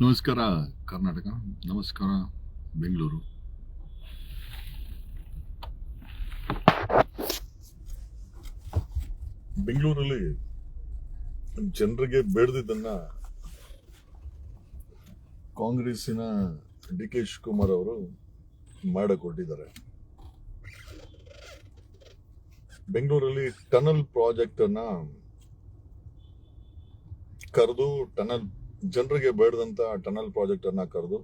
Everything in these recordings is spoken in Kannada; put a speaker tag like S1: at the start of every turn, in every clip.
S1: ನಮಸ್ಕಾರ, ಕರ್ನಾಟಕ. ನಮಸ್ಕಾರ, ಬೆಂಗಳೂರು. ಬೆಂಗಳೂರಲ್ಲಿ ಜನರಿಗೆ ಬೇಡದಿದ್ದನ್ನ ಕಾಂಗ್ರೆಸ್ಸಿನ ಡಿ ಕೆ ಶಿವಕುಮಾರ್ ಅವರು ಮಾಡಿಕೊಟ್ಟಿದ್ದಾರೆ. ಬೆಂಗಳೂರಲ್ಲಿ ಟನಲ್ ಪ್ರಾಜೆಕ್ಟ್ ಅನ್ನ ಕರೆದು ಟನಲ್ ಜನರಿಗೆ ಬೇಡದಂತ ಟನಲ್ ಪ್ರಾಜೆಕ್ಟ್ ಅನ್ನ ಕರೆದು,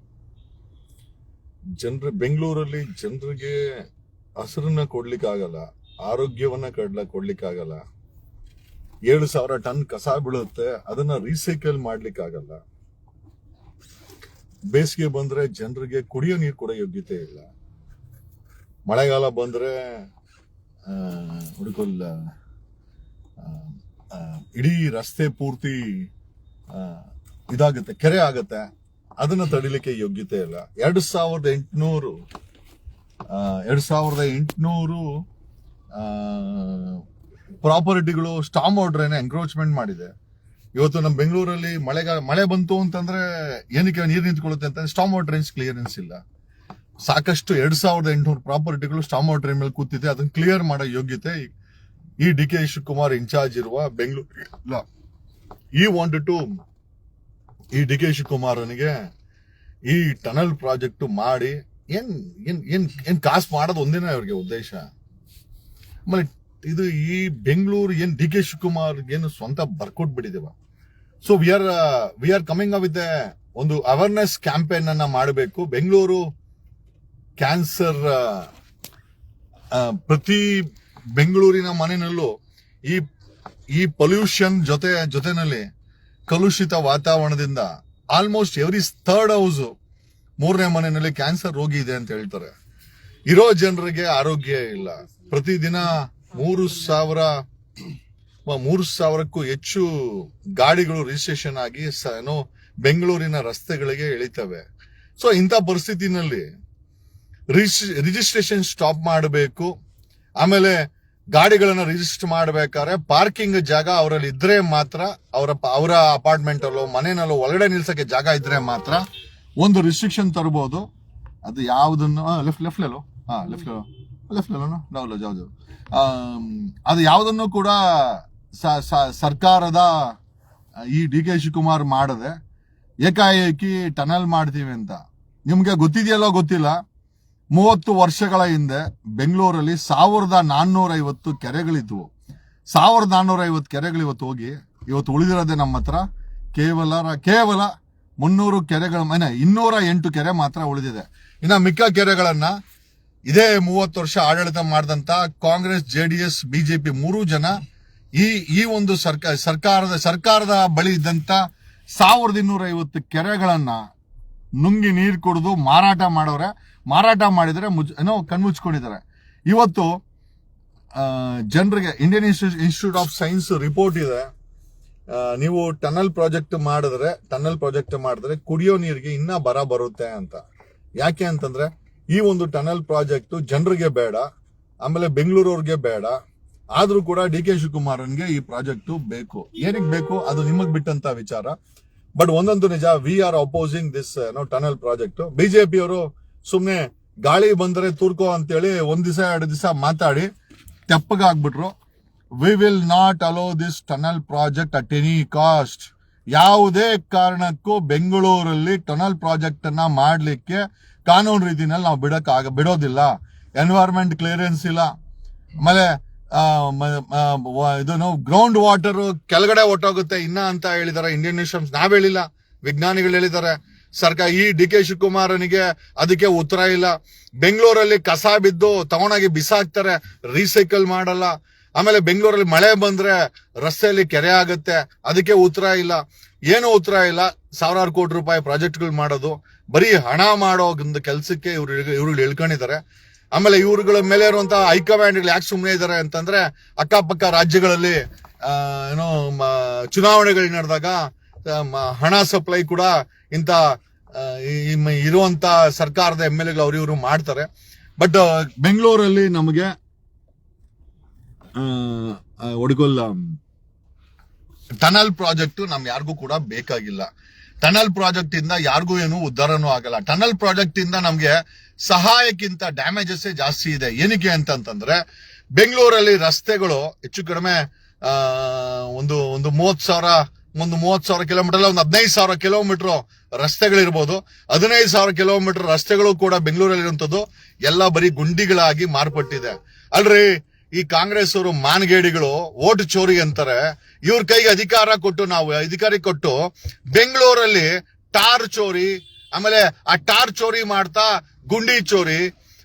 S1: ಜನರ ಬೆಂಗಳೂರಲ್ಲಿ ಜನರಿಗೆ ಹಸಿರನ್ನ ಕೊಡ್ಲಿಕ್ಕೆ ಆಗಲ್ಲ ಆರೋಗ್ಯವನ್ನ ಕಡ್ಲ ಕೊಡ್ಲಿಕ್ಕೆ ಆಗಲ್ಲ ಏಳು ಸಾವಿರ ಟನ್ ಕಸ ಬೀಳುತ್ತೆ, ಅದನ್ನ ರೀಸೈಕಲ್ ಮಾಡ್ಲಿಕ್ಕೆ ಆಗಲ್ಲ ಬೇಸಿಗೆ ಬಂದ್ರೆ ಜನರಿಗೆ ಕುಡಿಯೋ ನೀರು ಕೂಡ ಯೋಗ್ಯತೆ ಇಲ್ಲ. ಮಳೆಗಾಲ ಬಂದ್ರೆ ಹುಡುಕಲ್ಲ ಇಡೀ ರಸ್ತೆ ಪೂರ್ತಿ ಇದಾಗುತ್ತೆ, ಕೆರೆ ಆಗುತ್ತೆ, ಅದನ್ನ ತಡಿಲಿಕ್ಕೆ ಯೋಗ್ಯತೆ ಇಲ್ಲ. ಎರಡು ಸಾವಿರದ ಎಂಟುನೂರು ಎರಡು ಸಾವಿರದ ಎಂಟುನೂರು ಪ್ರಾಪರ್ಟಿಗಳು ಸ್ಟಾಮ್ ಆರ್ಡ್ರೇನೆ ಎಂಕ್ರೋಚ್ಮೆಂಟ್ ಮಾಡಿದೆ. ಇವತ್ತು ನಮ್ಮ ಬೆಂಗಳೂರಲ್ಲಿ ಮಳೆಗಾಲ ಮಳೆ ಬಂತು ಅಂತಂದ್ರೆ ಏನಕ್ಕೆ ನೀರು ನಿಂತ್ಕೊಳ್ಳುತ್ತೆ ಅಂತ ಸ್ಟಾಮ್ ರೇಂಜ್ ಕ್ಲಿಯರೆನ್ಸ್ ಇಲ್ಲ. ಸಾಕಷ್ಟು ಎರಡ್ ಸಾವಿರದ ಎಂಟುನೂರು ಪ್ರಾಪರ್ಟಿಗಳು ಸ್ಟಾಮ್ ವಾಟರ್ ಮೇಲೆ ಕೂತಿದೆ ಅದನ್ನ ಕ್ಲಿಯರ್ ಮಾಡೋ ಯೋಗ್ಯತೆ ಈ ಡಿ ಕೆ ಶಿವಕುಮಾರ್ ಇನ್ಚಾರ್ಜ್ ಇರುವ ಬೆಂಗಳೂರು, ಇಲ್ಲ. ಈ ವಾಂಟೆಡ್ ಟು ಈ ಡಿ ಕೆ ಶಿವಕುಮಾರನಿಗೆ ಈ ಟನಲ್ ಪ್ರಾಜೆಕ್ಟ್ ಮಾಡಿ ಏನ್ ಏನ್ ಏನ್ ಏನ್ ಕಾಸು ಮಾಡೋದು ಒಂದಿನ ಅವ್ರಿಗೆ ಉದ್ದೇಶ? ಆಮೇಲೆ ಇದು ಈ ಬೆಂಗಳೂರು ಏನ್ ಡಿ ಕೆ ಶಿವಕುಮಾರ್ ಏನು ಸ್ವಂತ ಬರ್ಕೊಟ್ಬಿಟ್ಟಿದೇವ so we are we are coming with ಒಂದು ಅವೇರ್ನೆಸ್ ಕ್ಯಾಂಪೇನ್ ಅನ್ನ ಮಾಡಬೇಕು. ಬೆಂಗಳೂರು ಕ್ಯಾನ್ಸರ್ ಪ್ರತಿ ಬೆಂಗಳೂರಿನ ಮನೆಯಲ್ಲೂ ಈ ಈ ಪೊಲ್ಯೂಷನ್ ಜೊತೆ, ಜೊತೆನಲ್ಲಿ ಕಲುಷಿತ ವಾತಾವರಣದಿಂದ ಆಲ್ಮೋಸ್ಟ್ ಎವ್ರಿ ಥರ್ಡ್ ಹೌಸ್ ಮೂರನೇ ಮನೆಯಲ್ಲಿ ಕ್ಯಾನ್ಸರ್ ರೋಗಿ ಇದೆ ಅಂತ ಹೇಳ್ತಾರೆ. ಇರೋ ಜನರಿಗೆ ಆರೋಗ್ಯ ಇಲ್ಲ. ಪ್ರತಿದಿನ ಮೂರು ಸಾವಿರ ಮೂರು ಸಾವಿರಕ್ಕೂ ಹೆಚ್ಚು ಗಾಡಿಗಳು ರಿಜಿಸ್ಟ್ರೇಷನ್ ಆಗಿ ಏನೋ, ಬೆಂಗಳೂರಿನ ರಸ್ತೆಗಳಿಗೆ ಇಳಿತವೆ. ಸೊ ಇಂಥ ಪರಿಸ್ಥಿತಿನಲ್ಲಿ ರಿಜಿಸ್ಟ್ರೇಷನ್ ಸ್ಟಾಪ್ ಮಾಡಬೇಕು. ಆಮೇಲೆ ಗಾಡಿಗಳನ್ನ ರಿಜಿಸ್ಟರ್ ಮಾಡಬೇಕಾದ್ರೆ ಪಾರ್ಕಿಂಗ್ ಜಾಗ ಅವರಲ್ಲಿ ಇದ್ರೆ ಮಾತ್ರ ಅವರ ಅವರ ಅಪಾರ್ಟ್ಮೆಂಟ್ ಅಲ್ಲೋ ಮನೆಯಲ್ಲೋ ಒಳಗಡೆ ನಿಲ್ಸಕ್ಕೆ ಜಾಗ ಇದ್ರೆ ಮಾತ್ರ ಒಂದು ರಿಸ್ಟ್ರಿಕ್ಷನ್ ತರಬಹುದು ಅದು ಯಾವುದನ್ನು ಲೆಫ್ಟ್ ಲೆಫ್ಟ್ ಲೆಲೋ ಹಾ ಲೆಫ್ಟ್ ಲೆಫ್ಟ್ ಲೆಲೋ ನಾವು ಯಾವುದು ಅದು ಯಾವುದನ್ನು ಕೂಡ ಸರ್ಕಾರದ, ಈ ಡಿ ಕೆ ಶಿವಕುಮಾರ್ ಮಾಡದೆ ಏಕಾಏಕಿ ಟನಲ್ ಮಾಡ್ತೀವಿ ಅಂತ. ನಿಮ್ಗೆ ಗೊತ್ತಿದೆಯಲ್ಲೋ ಗೊತ್ತಿಲ್ಲ. ಮೂವತ್ತು ವರ್ಷಗಳ ಹಿಂದೆ ಬೆಂಗಳೂರಲ್ಲಿ ಸಾವಿರದ ನಾನ್ನೂರೈವತ್ತು ಕೆರೆಗಳಿದ್ವು. ಸಾವಿರದ ನಾನ್ನೂರ ಐವತ್ತು ಕೆರೆಗಳು ಇವತ್ತು ಹೋಗಿ, ಇವತ್ತು ಉಳಿದಿರೋದೆ ನಮ್ಮ ಹತ್ರ. ಕೇವಲ ಕೇವಲ ಮುನ್ನೂರು ಕೆರೆಗಳ ಮನೆ, ಇನ್ನೂರ ಎಂಟು ಕೆರೆ ಮಾತ್ರ ಉಳಿದಿದೆ. ಇನ್ನು ಮಿಕ್ಕ ಕೆರೆಗಳನ್ನ ಇದೇ ಮೂವತ್ತು ವರ್ಷ ಆಡಳಿತ ಮಾಡಿದಂತ Congress, J D JDS BJP ಮೂರೂ ಜನ ಈ ಈ ಒಂದು ಸರ್ಕಾರ ಸರ್ಕಾರದ ಸರ್ಕಾರದ ಬಳಿ ಇದ್ದಂತ ಸಾವಿರದ ಇನ್ನೂರ ಐವತ್ತು ಕೆರೆಗಳನ್ನ ನುಂಗಿ ನೀರು ಕುಡಿದು ಮಾರಾಟ ಮಾಡೋರೆ. ಮಾರಾಟ ಮಾಡಿದರೆ ಮುಜ್, ಏನೋ ಕಣ್ಮುಚ್ಕೊಂಡಿದ್ದಾರೆ. ಇವತ್ತು ಜನರಿಗೆ Indian Institute of Science report ಇದೆ. ನೀವು ಟನಲ್ ಪ್ರಾಜೆಕ್ಟ್ ಮಾಡಿದ್ರೆ ಟನಲ್ ಪ್ರಾಜೆಕ್ಟ್ ಮಾಡಿದ್ರೆ ಕುಡಿಯೋ ನೀರಿಗೆ ಇನ್ನೂ ಬರ ಬರುತ್ತೆ ಅಂತ. ಯಾಕೆ ಅಂತಂದ್ರೆ, ಈ ಒಂದು ಟನಲ್ ಪ್ರಾಜೆಕ್ಟ್ ಜನರಿಗೆ ಬೇಡ, ಆಮೇಲೆ ಬೆಂಗಳೂರವ್ರಿಗೆ ಬೇಡ. ಆದ್ರೂ ಕೂಡ ಡಿ ಕೆ ಶಿವಕುಮಾರನ್ಗೆ ಈ ಪ್ರಾಜೆಕ್ಟ್ ಬೇಕು. ಏನಕ್ಕೆ ಬೇಕು? ಅದು ನಿಮಗ್ ಬಿಟ್ಟಂತ ವಿಚಾರ. ಬಟ್ ಒಂದೊಂದು ನಿಜ we are opposing this no tunnel project BJP ಅವರು ಸುಮ್ನೆ ಗಾಳಿ ಬಂದರೆ ತೂರ್ಕೋ ಅಂತೇಳಿ ಒಂದ್ ದಿವಸ ಎರಡು ದಿವಸ ಮಾತಾಡಿ ತೆಪ್ಪಗಾಗ್ಬಿಟ್ರು. We will not allow this tunnel project at any cost ಯಾವುದೇ ಕಾರಣಕ್ಕೂ ಬೆಂಗಳೂರಲ್ಲಿ ಟನಲ್ ಪ್ರಾಜೆಕ್ಟ್ ಅನ್ನ ಮಾಡಲಿಕ್ಕೆ ಕಾನೂನು ರೀತಿನಲ್ಲಿ ನಾವು ಬಿಡಕ್ ಆಗ, ಬಿಡೋದಿಲ್ಲ. ಎನ್ವೈರ್ಮೆಂಟ್ ಕ್ಲಿಯರೆನ್ಸ್ ಇಲ್ಲ. ಆಮೇಲೆ ಇದನ್ನು ಗ್ರೌಂಡ್ ವಾಟರ್ ಕೆಳಗಡೆ ಹೊಟ್ಟೋಗುತ್ತೆ ಇನ್ನ ಅಂತ ಹೇಳಿದಾರೆ. ಇಂಡಿಯನ್ ನ್ಯೂಸ್ ನಾವ್ ಹೇಳಿಲ್ಲ. ವಿಜ್ಞಾನಿಗಳು ಹೇಳಿದ್ದಾರೆ. ಸರ್ಕಾರ ಈ ಡಿ ಕೆ ಶಿವಕುಮಾರನಿಗೆ ಅದಕ್ಕೆ ಉತ್ತರ ಇಲ್ಲ. ಬೆಂಗಳೂರಲ್ಲಿ ಕಸ ಬಿದ್ದು ತಗೊಂಡೋಗಿ ಬಿಸಾಕ್ತಾರೆ, ರೀಸೈಕಲ್ ಮಾಡಲ್ಲ. ಆಮೇಲೆ ಬೆಂಗಳೂರಲ್ಲಿ ಮಳೆ ಬಂದ್ರೆ ರಸ್ತೆಯಲ್ಲಿ ಕೆರೆ ಆಗುತ್ತೆ, ಅದಕ್ಕೆ ಉತ್ತರ ಇಲ್ಲ. ಏನು ಉತ್ತರ ಇಲ್ಲ? ಸಾವಿರಾರು ಕೋಟಿ ರೂಪಾಯಿ ಪ್ರಾಜೆಕ್ಟ್ಗಳು ಮಾಡೋದು. ಬರೀ ಹಣ ಮಾಡೋ ಒಂದು ಕೆಲಸಕ್ಕೆ ಇವ್ರು ಇವ್ರು ಹೇಳ್ಕೊಂಡಿದ್ದಾರೆ ಆಮೇಲೆ ಇವ್ರುಗಳ ಮೇಲೆ ಇರುವಂತಹ ಹೈಕಮಾಂಡ್ ಯಾಕೆ ಸುಮ್ಮನೆ ಇದ್ದಾರೆ ಅಂತಂದ್ರೆ, ಅಕ್ಕಪಕ್ಕ ರಾಜ್ಯಗಳಲ್ಲಿ ಏನೋ ಚುನಾವಣೆಗಳು ನಡೆದಾಗ ಹಣ ಸಪ್ಲೈ ಕೂಡ ಈ- ಇರುವಂತ ಸರ್ಕಾರದ ಎಂ ಎಲ್ ಎಗಳು ಅವರಿವರು ಮಾಡ್ತಾರೆ. ಬಟ್ ಬೆಂಗಳೂರಲ್ಲಿ ನಮಗೆ ಒಡಗೋಲ್ ಟನಲ್ ಪ್ರಾಜೆಕ್ಟ್ ನಮ್ ಯಾರಿಗೂ ಕೂಡ ಬೇಕಾಗಿಲ್ಲ. ಟನಲ್ ಪ್ರಾಜೆಕ್ಟ್ ಇಂದ ಯಾರಿಗೂ ಏನು ಉದ್ಧಾರನೂ ಆಗಲ್ಲ. ಟನಲ್ ಪ್ರಾಜೆಕ್ಟ್ ಇಂದ ನಮ್ಗೆ ಸಹಾಯಕ್ಕಿಂತ ಡ್ಯಾಮೇಜಸ್ ಜಾಸ್ತಿ ಇದೆ. ಏನಕ್ಕೆ ಅಂತಂದ್ರೆ ಬೆಂಗಳೂರಲ್ಲಿ ರಸ್ತೆಗಳು ಹೆಚ್ಚು ಕಡಿಮೆ ಒಂದು ಒಂದು ಮೂವತ್ ಸಾವಿರ ಒಂದು ಮೂವತ್ತು ಸಾವಿರ ಕಿಲೋಮೀಟರ್ ಒಂದು ಹದಿನೈದು ಸಾವಿರ ಕಿಲೋಮೀಟರ್ ರಸ್ತೆಗಳಿರ್ಬೋದು. ಹದಿನೈದು ಸಾವಿರ ಕಿಲೋಮೀಟರ್ ರಸ್ತೆಗಳು ಕೂಡ ಬೆಂಗಳೂರಲ್ಲಿ ಇರುವಂತದ್ದು ಎಲ್ಲ ಬರೀ ಗುಂಡಿಗಳಾಗಿ ಮಾರ್ಪಟ್ಟಿದೆ. ಅಲ್ರಿ, ಈ ಕಾಂಗ್ರೆಸ್ ಅವರು ಮಾನಗೇಡಿಗಳು ಓಟ್ ಚೋರಿ ಅಂತಾರೆ. ಇವ್ರ ಕೈಗೆ ಅಧಿಕಾರ ಕೊಟ್ಟು ನಾವು ಅಧಿಕಾರಿ ಕೊಟ್ಟು ಬೆಂಗಳೂರಲ್ಲಿ ಟಾರ್ ಚೋರಿ, ಆಮೇಲೆ ಆ ಟಾರ್ ಚೋರಿ ಮಾಡ್ತಾ ಗುಂಡಿ ಚೋರಿ,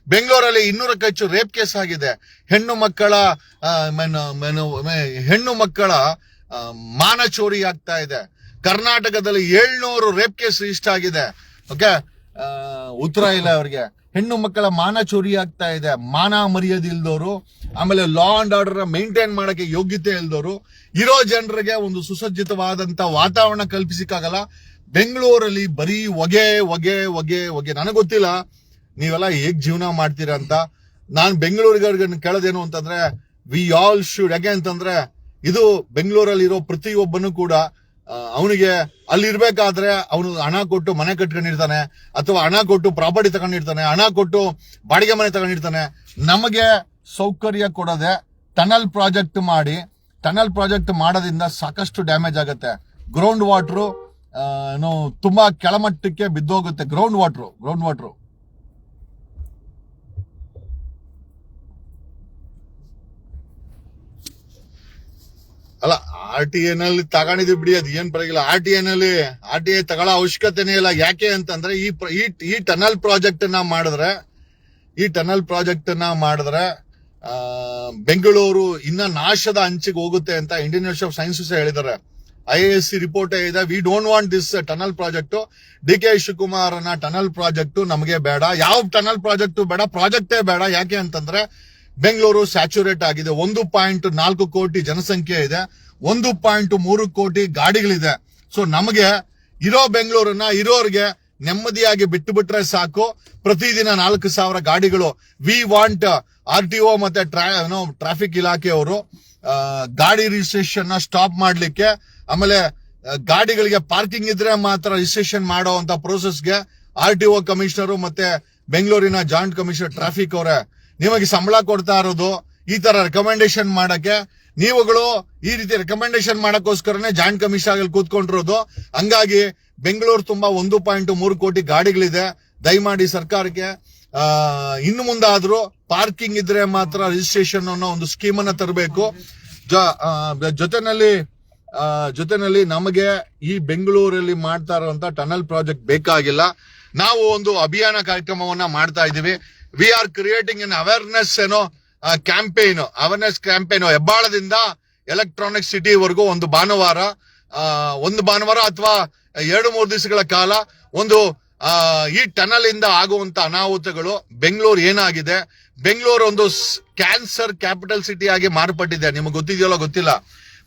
S1: ಬೆಂಗಳೂರಲ್ಲಿ ಇನ್ನೂರಕ್ಕೆ ಹೆಚ್ಚು ರೇಪ್ ಕೇಸ್ ಆಗಿದೆ. ಹೆಣ್ಣು ಮಕ್ಕಳ ಹೆಣ್ಣು ಮಕ್ಕಳ ಮಾನ ಚೋರಿ ಆಗ್ತಾ ಇದೆ. ಕರ್ನಾಟಕದಲ್ಲಿ ಏಳ್ನೂರು ರೇಪ್ ಕೇಸ್ ರಿಜಿಸ್ಟರ್ ಆಗಿದೆ. ಓಕೆ ಉತ್ತರ ಇಲ್ಲ ಅವ್ರಿಗೆ. ಹೆಣ್ಣು ಮಕ್ಕಳ ಮಾನ ಚೋರಿ ಆಗ್ತಾ ಇದೆ. ಮಾನ ಮರ್ಯಾದೆ ಇಲ್ದವರು ಆಮೇಲೆ ಲಾ ಅಂಡ್ ಆರ್ಡರ್ ಮೇಂಟೈನ್ ಮಾಡಕ್ಕೆ ಯೋಗ್ಯತೆ ಇಲ್ದವರು ಇರೋ ಜನರಿಗೆ ಒಂದು ಸುಸಜ್ಜಿತವಾದಂತ ವಾತಾವರಣ ಕಲ್ಪಿಸಿಕ್ಕಾಗಲ್ಲ. ಬೆಂಗಳೂರಲ್ಲಿ ಬರೀ ಹೊಗೆ ಹೊಗೆ ಹೊಗೆ ಹೊಗೆ. ನನಗೆ ಗೊತ್ತಿಲ್ಲ. ನೀವೆಲ್ಲ ಹೇಗ್ ಜೀವನ ಮಾಡ್ತೀರಾ ಅಂತ. ನಾನು ಬೆಂಗಳೂರಿಗರಿಗೆ ಕೇಳೋದೇನು ಅಂತಂದ್ರೆ ವಿ ಆಲ್ ಶುಡ್ ಯಾಕೆ ಅಂತಂದ್ರೆ ಇದು ಬೆಂಗಳೂರಲ್ಲಿ ಇರೋ ಪ್ರತಿಯೊಬ್ಬನು ಕೂಡ ಅವನಿಗೆ ಅಲ್ಲಿ ಇರ್ಬೇಕಾದ್ರೆ ಅವನು ಹಣ ಕೊಟ್ಟು ಮನೆ ಕಟ್ಕೊಂಡಿರ್ತಾನೆ, ಅಥವಾ ಹಣ ಕೊಟ್ಟು ಪ್ರಾಪರ್ಟಿ ತಗೊಂಡಿರ್ತಾನೆ, ಹಣ ಕೊಟ್ಟು ಬಾಡಿಗೆ ಮನೆ ತಗೊಂಡಿರ್ತಾನೆ. ನಮಗೆ ಸೌಕರ್ಯ ಕೊಡದೆ ಟನಲ್ ಪ್ರಾಜೆಕ್ಟ್ ಮಾಡಿ, ಟನಲ್ ಪ್ರಾಜೆಕ್ಟ್ ಮಾಡೋದ್ರಿಂದ ಸಾಕಷ್ಟು ಡ್ಯಾಮೇಜ್ ಆಗುತ್ತೆ. ಗ್ರೌಂಡ್ ವಾಟ್ರು ತುಂಬಾ ಕೆಳಮಟ್ಟಕ್ಕೆ ಬಿದ್ದೋಗುತ್ತೆ. ಗ್ರೌಂಡ್ ವಾಟ್ರು ಗ್ರೌಂಡ್ ವಾಟ್ರು ಅಲ್ಲ ಆರ್ ಟಿ ನಲ್ಲಿ ತಗೊಂಡಿದ್ವಿ ಬಿಡಿ, ಅದು ಏನ್ ಪರವಾಗಿಲ್ಲ. ಆರ್ ಟಿ ನಲ್ಲಿ ಆರ್ ಟಿ ಐ ತಗೊಳ್ಳೋ ಅವಶ್ಯಕತೆನೇ ಇಲ್ಲ. ಯಾಕೆ ಅಂತಂದ್ರೆ ಈ ಈ ಟನಲ್ ಪ್ರಾಜೆಕ್ಟ್ನ ಮಾಡಿದ್ರೆ, ಈ ಟನಲ್ ಪ್ರಾಜೆಕ್ಟ್ನ ಮಾಡಿದ್ರೆ ಬೆಂಗಳೂರು ಇನ್ನ ನಾಶದ ಅಂಚಿಗೆ ಹೋಗುತ್ತೆ ಅಂತ ಇಂಡಿಯನ್ ಆಫ್ ಸೈನ್ಸಸ್ ಹೇಳಿದ್ದಾರೆ. ಐ ಎಸ್ ಸಿ ರಿಪೋರ್ಟ್ ಇದೆ we don't want this tunnel project. D K ಶಿವಕುಮಾರ್ನ tunnel project ನಮಗೆ ಬೇಡ. ಯಾವ ಟನಲ್ ಪ್ರಾಜೆಕ್ಟ್ ಬೇಡ, ಪ್ರಾಜೆಕ್ಟೇ ಬೇಡ. ಯಾಕೆ ಅಂತಂದ್ರೆ ಬೆಂಗಳೂರು ಸ್ಯಾಚುರೇಟ್ ಆಗಿದೆ. ಒಂದು ಪಾಯಿಂಟ್ ನಾಲ್ಕು ಕೋಟಿ ಜನಸಂಖ್ಯೆ ಇದೆ. ಒಂದು ಪಾಯಿಂಟ್ ಮೂರು ಕೋಟಿ ಗಾಡಿಗಳಿದೆ. ಸೊ ನಮಗೆ ಇರೋ ಬೆಂಗಳೂರನ್ನ ಇರೋರ್ಗೆ ನೆಮ್ಮದಿಯಾಗಿ ಬಿಟ್ಟು ಬಿಟ್ರೆ ಸಾಕು. ಪ್ರತಿದಿನ ನಾಲ್ಕು ಸಾವಿರ ಗಾಡಿಗಳು. We want R T O ಮತ್ತೆ ಟ್ರಾಫಿಕ್ ಇಲಾಖೆಯವರು ಗಾಡಿ ರಿಜಿಸ್ಟ್ರೇಷನ್ ಸ್ಟಾಪ್ ಮಾಡಲಿಕ್ಕೆ, ಆಮೇಲೆ ಗಾಡಿಗಳಿಗೆ ಪಾರ್ಕಿಂಗ್ ಇದ್ರೆ ಮಾತ್ರ ರಿಜಿಸ್ಟ್ರೇಷನ್ ಮಾಡುವಂತ ಪ್ರೋಸೆಸ್ಗೆ ಆರ್ ಟಿ ಒ ಕಮಿಷನರು ಮತ್ತೆ ಬೆಂಗಳೂರಿನ ಜಾಯಿಂಟ್ ಕಮಿಷನರ್ ಟ್ರಾಫಿಕ್ ಅವರೇ ನಿಮಗೆ ಸಂಬಳ ಕೊಡ್ತಾ ಇರೋದು ಈ ತರ ರೆಕಮೆಂಡೇಶನ್ ಮಾಡಕ್ಕೆ, ನೀವುಗಳು ಈ ರೀತಿ ರೆಕಮೆಂಡೇಶನ್ ಮಾಡಕ್ಕೋಸ್ಕರನೇ ಜಾಯಿಂಟ್ ಕಮಿಷನ್ ಆಗಲಿ ಕೂತ್ಕೊಂಡಿರೋದು. ಹಂಗಾಗಿ ಬೆಂಗಳೂರು ತುಂಬಾ ಒಂದು ಪಾಯಿಂಟ್ ಮೂರು ಕೋಟಿ ಗಾಡಿಗಳಿದೆ. ದಯಮಾಡಿ ಸರ್ಕಾರಕ್ಕೆ ಇನ್ನು ಮುಂದಾದ್ರೂ ಪಾರ್ಕಿಂಗ್ ಇದ್ರೆ ಮಾತ್ರ ರಿಜಿಸ್ಟ್ರೇಷನ್ ಅನ್ನೋ ಒಂದು ಸ್ಕೀಮ್ ಅನ್ನ ತರಬೇಕು. ಜೊತೆನಲ್ಲಿ ಜೊತೆನಲ್ಲಿ ನಮಗೆ ಈ ಬೆಂಗಳೂರಲ್ಲಿ ಮಾಡ್ತಾ ಇರುವಂತ ಟನಲ್ ಪ್ರಾಜೆಕ್ಟ್ ಬೇಕಾಗಿಲ್ಲ. ನಾವು ಒಂದು ಅಭಿಯಾನ ಕಾರ್ಯಕ್ರಮವನ್ನ ಮಾಡ್ತಾ ಇದೀವಿ we are creating in awareness ಏನೋ ಕ್ಯಾಂಪೇನ್ ಅವೇರ್ನೆಸ್ ಕ್ಯಾಂಪೇನ್ ಹೆಬ್ಬಾಳದಿಂದ ಎಲೆಕ್ಟ್ರಾನಿಕ್ ಸಿಟಿವರೆಗೂ ಒಂದು ಭಾನುವಾರ ಒಂದು ಭಾನುವಾರ ಅಥವಾ ಎರಡು, ಮೂರು ದಿವಸಗಳ ಕಾಲ ಒಂದು ಈ ಟನಲ್ ಇಂದ ಆಗುವಂತ ಅನಾಹುತಗಳು ಬೆಂಗಳೂರು ಏನಾಗಿದೆ? ಬೆಂಗಳೂರು ಒಂದು ಕ್ಯಾನ್ಸರ್ ಕ್ಯಾಪಿಟಲ್ ಸಿಟಿ ಆಗಿ ಮಾರ್ಪಟ್ಟಿದೆ. ನಿಮ್ಗೆ ಗೊತ್ತಿದೆಯಲ್ಲ, ಗೊತ್ತಿಲ್ಲ.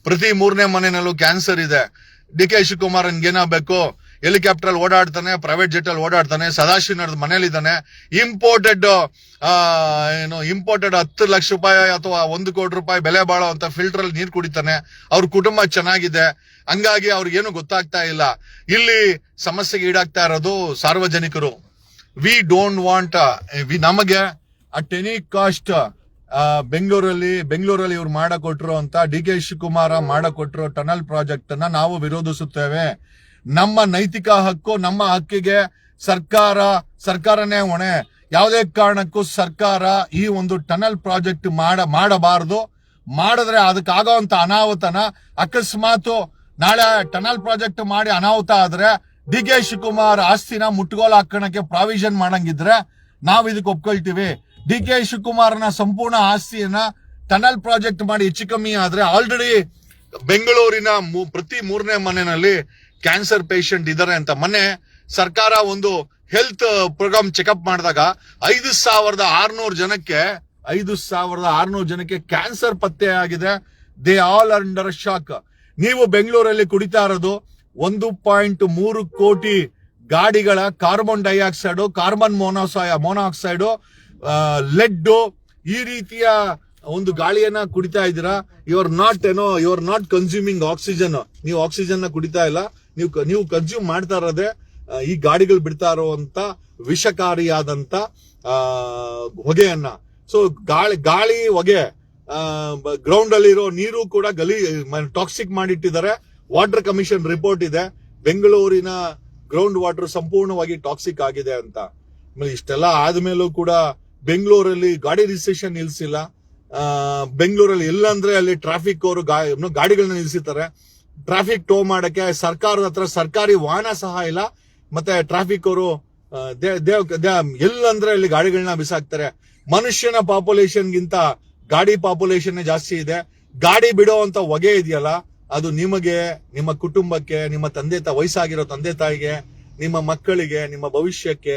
S1: ಪ್ರತಿ ಮೂರನೇ ಮನೆಯಲ್ಲೂ ಕ್ಯಾನ್ಸರ್ ಇದೆ. ಡಿ ಕೆ ಶಿವಕುಮಾರ್ ಏನಾಗಬೇಕು? ಹೆಲಿಕಾಪ್ಟರ್ ಅಲ್ಲಿ ಓಡಾಡ್ತಾನೆ ಪ್ರೈವೇಟ್ ಜೆಟ್ ಅಲ್ಲಿ ಓಡಾಡ್ತಾನೆ ಮನೇಲಿ ಮನೇಲಿದ್ದಾನೆ. ಇಂಪೋರ್ಟೆಡ್ ಏನು ಇಂಪೋರ್ಟೆಡ್ ಹತ್ತು ಲಕ್ಷ ರೂಪಾಯಿ ಅಥವಾ ಒಂದು ಕೋಟಿ ರೂಪಾಯಿ ಬೆಲೆ ಬಾಳುವಂತ ಫಿಲ್ಟರ್ ಅಲ್ಲಿ ನೀರು ಕುಡಿತಾನೆ. ಅವ್ರ ಕುಟುಂಬ ಚೆನ್ನಾಗಿದೆ. ಹಂಗಾಗಿ ಅವ್ರಿಗೇನು ಗೊತ್ತಾಗ್ತಾ ಇಲ್ಲ. ಇಲ್ಲಿ ಸಮಸ್ಯೆಗೆ ಈಡಾಗ್ತಾ ಇರೋದು ಸಾರ್ವಜನಿಕರು. ವಿ ಡೋಂಟ್ ವಾಂಟ್ ವಿ ನಮಗೆ ಅಟ್ ಎನಿ ಕಾಸ್ಟ್ ಬೆಂಗಳೂರಲ್ಲಿ ಬೆಂಗಳೂರಲ್ಲಿ ಇವ್ರು ಮಾಡಕೊಟ್ರು ಅಂತ ಡಿ ಕೆ ಶಿವಕುಮಾರ ಮಾಡಕೊಟ್ರು ಟನಲ್ ಪ್ರಾಜೆಕ್ಟ್ ಅನ್ನ ನಾವು ವಿರೋಧಿಸುತ್ತೇವೆ. ನಮ್ಮ ನೈತಿಕ ಹಕ್ಕು, ನಮ್ಮ ಹಕ್ಕಿಗೆ ಸರ್ಕಾರ, ಸರ್ಕಾರನೇ ಹೊಣೆ. ಯಾವುದೇ ಕಾರಣಕ್ಕೂ ಸರ್ಕಾರ ಈ ಒಂದು ಟನಲ್ ಪ್ರಾಜೆಕ್ಟ್ ಮಾಡ, ಮಾಡಬಾರದು. ಮಾಡಿದ್ರೆ ಅದಕ್ಕಾಗೋಂತ ಅನಾಹುತನ. ಅಕಸ್ಮಾತ್ ನಾಳೆ ಟನಲ್ ಪ್ರಾಜೆಕ್ಟ್ ಮಾಡಿ ಅನಾಹುತ ಆದ್ರೆ ಡಿ ಕೆ ಶಿವಕುಮಾರ್ ಆಸ್ತಿನ ಮುಟ್ಗೋಲ್ ಹಾಕೋಣಕ್ಕೆ ಪ್ರಾವಿಷನ್ ಮಾಡಂಗಿದ್ರೆ ನಾವು ಇದಕ್ಕೆ ಒಪ್ಕೊಳ್ತೀವಿ. ಡಿ ಕೆ ಶಿವಕುಮಾರ್ನ ಸಂಪೂರ್ಣ ಆಸ್ತಿಯನ್ನ ಟನಲ್ ಪ್ರಾಜೆಕ್ಟ್ ಮಾಡಿ ಹೆಚ್ಚು ಕಮ್ಮಿ ಆದ್ರೆ ಆಲ್ರೆಡಿ ಬೆಂಗಳೂರಿನ ಪ್ರತಿ ಮೂರನೇ ಮನೆಯಲ್ಲಿ ಕ್ಯಾನ್ಸರ್ ಪೇಷಂಟ್ ಇದ್ದಾರೆ ಅಂತ ಮೊನ್ನೆ ಸರ್ಕಾರ ಒಂದು ಹೆಲ್ತ್ ಪ್ರೋಗ್ರಾಮ್ ಚೆಕಪ್ ಮಾಡಿದಾಗ ಐದು ಸಾವಿರದ ಆರ್ನೂರು ಜನಕ್ಕೆ, ಐದು ಸಾವಿರದ ಆರ್ನೂರು ಜನಕ್ಕೆ ಕ್ಯಾನ್ಸರ್ ಪತ್ತೆ ಆಗಿದೆ. ದೇ ಆಲ್ ಅಂಡರ್ ಶಾಕ್ ನೀವು ಬೆಂಗಳೂರಲ್ಲಿ ಕುಡಿತಾ ಇರೋದು ಒಂದು ಪಾಯಿಂಟ್ ಮೂರು ಕೋಟಿ ಗಾಡಿಗಳ ಕಾರ್ಬನ್ ಡೈಆಕ್ಸೈಡು, ಕಾರ್ಬನ್ ಮೋನೋಸೈ, ಮೋನಾಕ್ಸೈಡು ಲೆಡ್ಡು ಈ ರೀತಿಯ ಒಂದು ಗಾಳಿಯನ್ನ ಕುಡಿತಾ ಇದ್ದೀರಾ? ಯು ಆರ್ ನಾಟ್ ಏನೋ you are not consuming oxygen ನೀವು ಆಕ್ಸಿಜನ್ನ ಕುಡಿತಾ ಇಲ್ಲ. ನೀವು ನೀವು ಕನ್ಸ್ಯೂಮ್ ಮಾಡ್ತಾ ಇರೋದೇ ಈ ಗಾಡಿಗಳು ಬಿಡ್ತಾ ಇರುವಂತ ವಿಷಕಾರಿಯಾದಂತ ಹೊಗೆಯನ್ನ. ಸೊ ಗಾಳಿ ಗಾಳಿ ಹೊಗೆ ಗ್ರೌಂಡ್ ಅಲ್ಲಿ ಇರೋ ನೀರು ಕೂಡ ಗಲಿ ಟಾಕ್ಸಿಕ್ ಮಾಡಿಟ್ಟಿದ್ದಾರೆ. ವಾಟರ್ ಕಮಿಷನ್ ರಿಪೋರ್ಟ್ ಇದೆ. ಬೆಂಗಳೂರಿನ ಗ್ರೌಂಡ್ ವಾಟರ್ ಸಂಪೂರ್ಣವಾಗಿ ಟಾಕ್ಸಿಕ್ ಆಗಿದೆ ಅಂತ. ಇಷ್ಟೆಲ್ಲ ಆದ್ಮೇಲೂ ಕೂಡ ಬೆಂಗಳೂರಲ್ಲಿ ಗಾಡಿ ರಿಜಿಸ್ಟ್ರೇಷನ್ ನಿಲ್ಸಿಲ್ಲ. ಬೆಂಗಳೂರಲ್ಲಿ ಎಲ್ಲಂದ್ರೆ ಅಲ್ಲಿ ಟ್ರಾಫಿಕ್ ಅವರು ಗಾಡಿಗಳನ್ನ ನಿಲ್ಸಿರ್ತಾರೆ. ಟ್ರಾಫಿಕ್ ಟೋ ಮಾಡಕ್ಕೆ ಸರ್ಕಾರದ ಹತ್ರ ಸರ್ಕಾರಿ ವಾಹನ ಸಹ ಇಲ್ಲ, ಮತ್ತೆ ಟ್ರಾಫಿಕ್ ಅವರು ಎಲ್ಲಂದ್ರೆ ಅಲ್ಲಿ ಗಾಡಿಗಳನ್ನ ಬಿಸಾಕ್ತಾರೆ. ಮನುಷ್ಯನ ಪಾಪ್ಯುಲೇಷನ್ ಗಿಂತ ಗಾಡಿ ಪಾಪ್ಯುಲೇಷನ್ ಜಾಸ್ತಿ ಇದೆ. ಗಾಡಿ ಬಿಡೋ ಅಂತ ಹೊಗೆ ಇದೆಯಲ್ಲ, ಅದು ನಿಮಗೆ, ನಿಮ್ಮ ಕುಟುಂಬಕ್ಕೆ, ನಿಮ್ಮ ತಂದೆ ತ, ವಯಸ್ಸಾಗಿರೋ ತಂದೆ ತಾಯಿಗೆ, ನಿಮ್ಮ ಮಕ್ಕಳಿಗೆ, ನಿಮ್ಮ ಭವಿಷ್ಯಕ್ಕೆ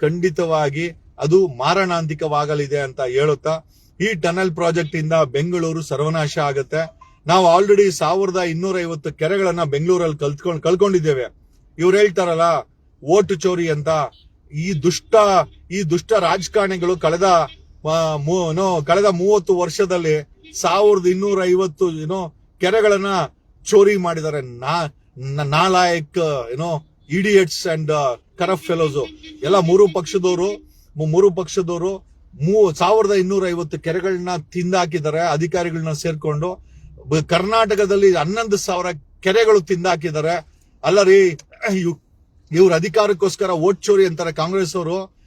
S1: ಖಂಡಿತವಾಗಿ ಅದು ಮಾರಣಾಂತಿಕವಾಗಲಿದೆ ಅಂತ ಹೇಳುತ್ತಾ, ಈ ಟನಲ್ ಪ್ರಾಜೆಕ್ಟ್ ಇಂದ ಬೆಂಗಳೂರು ಸರ್ವನಾಶ ಆಗುತ್ತೆ. ನಾವು ಆಲ್ರೆಡಿ ಸಾವಿರದ ಇನ್ನೂರ ಐವತ್ತು ಕೆರೆಗಳನ್ನ ಬೆಂಗಳೂರಲ್ಲಿ ಕಲ್ತ್ಕೊಂಡು ಕಳ್ಕೊಂಡಿದ್ದೇವೆ ಇವ್ರು ಹೇಳ್ತಾರಲ್ಲ, ಓಟು ಚೋರಿ ಅಂತ. ಈ ದುಷ್ಟ ಈ ದುಷ್ಟ ರಾಜಕಾರಣಿಗಳು ಕಳೆದ ಕಳೆದ ಮೂವತ್ತು ವರ್ಷದಲ್ಲಿ ಸಾವಿರದ ಇನ್ನೂರ ಐವತ್ತು ಏನೋ, ಕೆರೆಗಳನ್ನ ಚೋರಿ ಮಾಡಿದ್ದಾರೆ. ನಾಲಾಯಕ್, ಏನೋ ಇಡಿಯಟ್ಸ್ ಅಂಡ್ ಕರಫ್ ಫೆಲೋಸ್ ಎಲ್ಲ ಮೂರು ಪಕ್ಷದವರು ಮೂರು ಪಕ್ಷದವರು ಮೂ, ಸಾವಿರದ ಇನ್ನೂರ ಐವತ್ತು ಕೆರೆಗಳನ್ನ ತಿಂದಾಕಿದ್ದಾರೆ, ಅಧಿಕಾರಿಗಳನ್ನ ಸೇರ್ಕೊಂಡು. ಕರ್ನಾಟಕದಲ್ಲಿ ಹನ್ನೊಂದು ಸಾವಿರ ಕೆರೆಗಳು ತಿಂದಾಕಿದ್ದಾರೆ. ಅಲ್ಲ ರೀ ಇವ್- ಇವ್ರ ಅಧಿಕಾರಕ್ಕೋಸ್ಕರ ಓಟ್ ಚೋರಿ ಅಂತಾರೆ ಕಾಂಗ್ರೆಸ್ ಅವರು.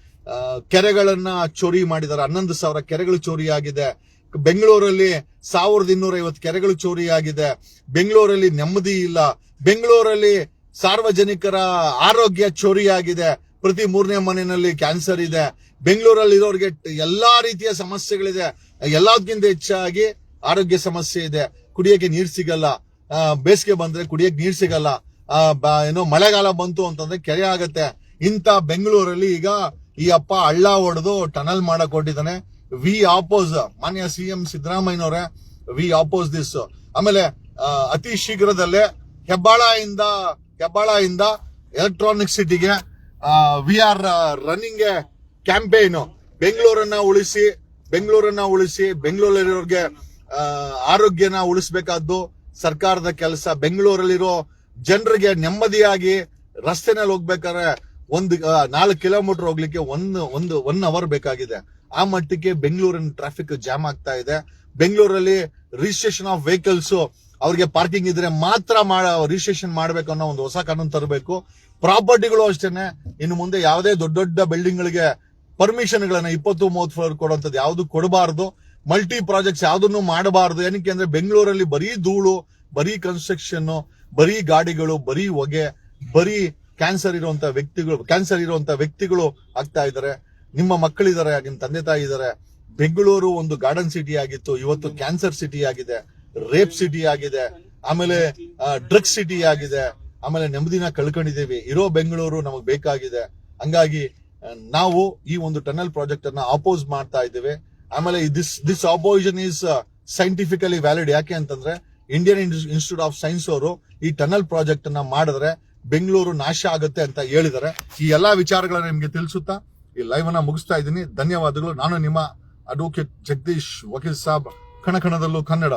S1: ಕೆರೆಗಳನ್ನ ಚೋರಿ ಮಾಡಿದ್ದಾರೆ. ಹನ್ನೊಂದು ಸಾವಿರ ಕೆರೆಗಳು ಚೋರಿ ಆಗಿದೆ. ಬೆಂಗಳೂರಲ್ಲಿ ಸಾವಿರದ ಇನ್ನೂರ ಐವತ್ತು ಕೆರೆಗಳು ಚೋರಿ ಆಗಿದೆ. ಬೆಂಗಳೂರಲ್ಲಿ ನೆಮ್ಮದಿ ಇಲ್ಲ. ಬೆಂಗಳೂರಲ್ಲಿ ಸಾರ್ವಜನಿಕರ ಆರೋಗ್ಯ ಚೋರಿ ಆಗಿದೆ. ಪ್ರತಿ ಮೂರನೇ ಮನೆಯಲ್ಲಿ ಕ್ಯಾನ್ಸರ್ ಇದೆ. ಬೆಂಗಳೂರಲ್ಲಿ ಇರೋರಿಗೆ ಎಲ್ಲಾ ರೀತಿಯ ಸಮಸ್ಯೆಗಳಿದೆ. ಎಲ್ಲದಕ್ಕಿಂತ ಹೆಚ್ಚಾಗಿ ಆರೋಗ್ಯ ಸಮಸ್ಯೆ ಇದೆ. ಕುಡಿಯಕ್ಕೆ ನೀರು ಸಿಗಲ್ಲ. ಬೇಸಿಗೆ ಬಂದ್ರೆ ಕುಡಿಯಕ್ಕೆ ನೀರು ಸಿಗಲ್ಲ. ಏನೋ ಮಳೆಗಾಲ ಬಂತು ಅಂತಂದ್ರೆ ಕೆರೆ ಆಗತ್ತೆ. ಇಂಥ ಬೆಂಗಳೂರಲ್ಲಿ ಈಗ ಈ ಅಪ್ಪ ಹಳ್ಳ ಹೊಡೆದು ಟನಲ್ ಮಾಡಕ್ ಹೊಟ್ಟಿದ್ದಾನೆ ವಿ ಆಪೋಸ್, ಮಾನ್ಯ ಸಿ ಎಂ ಸಿದ್ದರಾಮಯ್ಯನವರೇ, ವಿ ಆಪೋಸ್ ದಿಸ್. ಆಮೇಲೆ ಅತಿ ಶೀಘ್ರದಲ್ಲೇ ಹೆಬ್ಬಾಳ ಇಂದ ಹೆಬ್ಬಾಳ ಇಂದ ಎಲೆಕ್ಟ್ರಾನಿಕ್ ಸಿಟಿಗೆ ವಿ ಆರ್ ರನ್ನಿಂಗ್ ಕ್ಯಾಂಪೇನು. ಬೆಂಗಳೂರನ್ನ ಉಳಿಸಿ ಬೆಂಗಳೂರನ್ನ ಉಳಿಸಿ, ಬೆಂಗಳೂರಲ್ಲಿರೋರ್ಗೆ ಆರೋಗ್ಯನ ಉಳಿಸ್ಬೇಕಾದ್ದು ಸರ್ಕಾರದ ಕೆಲಸ. ಬೆಂಗಳೂರಲ್ಲಿರೋ ಜನರಿಗೆ ನೆಮ್ಮದಿಯಾಗಿ ರಸ್ತೆನಲ್ಲಿ ಹೋಗ್ಬೇಕಾದ್ರೆ ಒಂದು ನಾಲ್ಕು ಕಿಲೋಮೀಟರ್ ಹೋಗ್ಲಿಕ್ಕೆ ಒಂದು ಒಂದು ಒನ್ ಅವರ್ ಬೇಕಾಗಿದೆ. ಆ ಮಟ್ಟಕ್ಕೆ ಬೆಂಗಳೂರಿನ ಟ್ರಾಫಿಕ್ ಜಾಮ್ ಆಗ್ತಾ ಇದೆ. ಬೆಂಗಳೂರಲ್ಲಿ ರಿಜಿಸ್ಟ್ರೇಷನ್ ಆಫ್ ವೆಹಿಕಲ್ಸ್ ಅವ್ರಿಗೆ ಪಾರ್ಕಿಂಗ್ ಇದ್ರೆ ಮಾತ್ರ ಮಾಡ ರಿಜಿಸ್ಟ್ರೇಷನ್ ಮಾಡ್ಬೇಕು ಅನ್ನೋ ಒಂದು ಹೊಸ ಕಾನೂನು ತರಬೇಕು. ಪ್ರಾಪರ್ಟಿಗಳು ಅಷ್ಟೇನೆ. ಇನ್ನು ಮುಂದೆ ಯಾವುದೇ ದೊಡ್ಡ ದೊಡ್ಡ ಬಿಲ್ಡಿಂಗ್ ಗಳಿಗೆ ಪರ್ಮಿಷನ್ ಗಳನ್ನ ಇಪ್ಪತ್ತು, ಮೂವತ್ತು ಫ್ಲೋರ್ ಕೊಡುವಂತದ್ದು ಯಾವುದು ಕೊಡಬಾರದು. ಮಲ್ಟಿ ಪ್ರಾಜೆಕ್ಟ್ಸ್ ಯಾವ್ದನ್ನು ಮಾಡಬಾರದು, ಏನಕ್ಕೆ ಅಂದ್ರೆ ಬೆಂಗಳೂರಲ್ಲಿ ಬರೀ ಧೂಳು, ಬರೀ ಕನ್ಸ್ಟ್ರಕ್ಷನ್ ಬರೀ ಗಾಡಿಗಳು, ಬರೀ ಹೊಗೆ, ಬರೀ ಕ್ಯಾನ್ಸರ್ ಇರುವಂತ ವ್ಯಕ್ತಿಗಳು ಕ್ಯಾನ್ಸರ್ ಇರುವಂತ ವ್ಯಕ್ತಿಗಳು ಆಗ್ತಾ ಇದ್ದಾರೆ. ನಿಮ್ಮ ಮಕ್ಕಳಿದ್ದಾರೆ ನಿಮ್ ತಂದೆ ತಾಯಿ ಇದ್ದಾರೆ. ಬೆಂಗಳೂರು ಒಂದು ಗಾರ್ಡನ್ ಸಿಟಿ ಆಗಿತ್ತು, ಇವತ್ತು ಕ್ಯಾನ್ಸರ್ ಸಿಟಿ ಆಗಿದೆ ರೇಪ್ ಸಿಟಿ ಆಗಿದೆ, ಆಮೇಲೆ ಡ್ರಗ್ಸ್ ಸಿಟಿ ಆಗಿದೆ, ಆಮೇಲೆ ನೆಮ್ಮದಿನ ಕಳ್ಕೊಂಡಿದ್ದೀವಿ. ಇರೋ ಬೆಂಗಳೂರು ನಮಗ್ ಬೇಕಾಗಿದೆ. ಹಂಗಾಗಿ ನಾವು ಈ ಒಂದು ಟನಲ್ ಪ್ರಾಜೆಕ್ಟ್ ಅನ್ನ ಅಪೋಸ್ ಮಾಡ್ತಾ ಇದ್ದೇವೆ. ಆಮೇಲೆ this this opposition is scientifically valid ಯಾಕೆ ಅಂತಂದ್ರೆ ಇಂಡಿಯನ್ ಇನ್ಸ್ಟಿಟ್ಯೂಟ್ ಆಫ್ ಸೈನ್ಸ್ ಅವರು ಈ ಟನಲ್ ಪ್ರಾಜೆಕ್ಟ್ ಅನ್ನ ಮಾಡಿದ್ರೆ ಬೆಂಗಳೂರು ನಾಶ ಆಗುತ್ತೆ ಅಂತ ಹೇಳಿದ್ದಾರೆ. ಈ ಎಲ್ಲಾ ವಿಚಾರಗಳನ್ನ ನಿಮ್ಗೆ ತಿಳಿಸುತ್ತಾ ಈ ಲೈವ್ ಅನ್ನ ಮುಗಿಸ್ತಾ ಇದ್ದೀನಿ. ಧನ್ಯವಾದಗಳು. ನಾನು ನಿಮ್ಮ ಅಡ್ವೊಕೇಟ್ ಜಗದೀಶ್ ವಕೀಲ್ ಸಾಬ್ ಕಣಕಣದಲ್ಲೂ ಕನ್ನಡ.